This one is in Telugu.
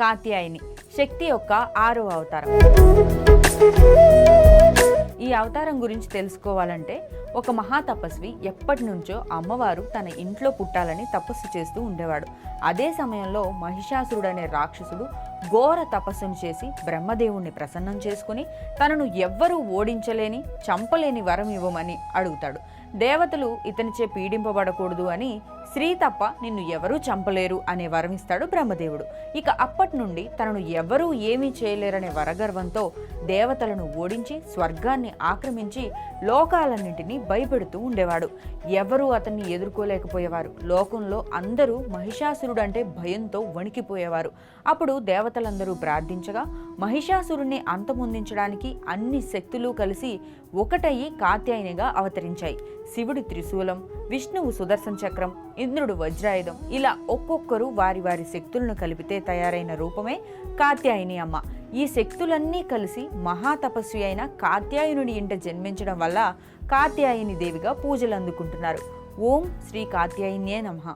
కాత్యాయని శక్తి యొక్క ఆరో అవతారం. ఈ అవతారం గురించి తెలుసుకోవాలంటే ఒక మహాతపస్వి ఎప్పటి నుంచో అమ్మవారు తన ఇంట్లో పుట్టాలని తపస్సు చేస్తూ ఉండేవాడు. అదే సమయంలో మహిషాసురుడు అనే రాక్షసుడు ఘోర తపస్సును చేసి బ్రహ్మదేవుణ్ణి ప్రసన్నం చేసుకుని తనను ఎవ్వరూ ఓడించలేని చంపలేని వరం ఇవ్వమని అడుగుతాడు. దేవతలు ఇతనిచే పీడింపబడకూడదు అని స్త్రీ తప్ప నిన్ను ఎవరూ చంపలేరు అనే వరం ఇస్తాడు బ్రహ్మదేవుడు. ఇక అప్పటి నుండి తనను ఎవరూ ఏమీ చేయలేరనే వరగర్వంతో దేవతలను ఓడించి స్వర్గాన్ని ఆక్రమించి లోకాలన్నింటినీ భయపెడుతూ ఉండేవాడు. ఎవరూ అతన్ని ఎదుర్కోలేకపోయేవారు. లోకంలో అందరూ మహిషాసురుడు అంటే భయంతో వణికిపోయేవారు. అప్పుడు దేవతలందరూ ప్రార్థించగా మహిషాసురుణ్ణి అంతమొందించడానికి అన్ని శక్తులు కలిసి ఒకటయ్యి కాత్యాయనిగా అవతరించాయి. శివుడి త్రిశూలం విష్ణువు సుదర్శన చక్రం ఇంద్రుడు వజ్రాయుధం ఇలా ఒక్కొక్కరు వారి వారి శక్తులను కలిపితే తయారైన రూపమే కాత్యాయని అమ్మ. ఈ శక్తులన్నీ కలిసి మహాతపస్వి అయిన కాత్యాయనుడి ఇంట జన్మించడం వల్ల కాత్యాయని దేవిగా పూజలు అందుకుంటున్నారు. ఓం శ్రీ కాత్యాయనే నమః.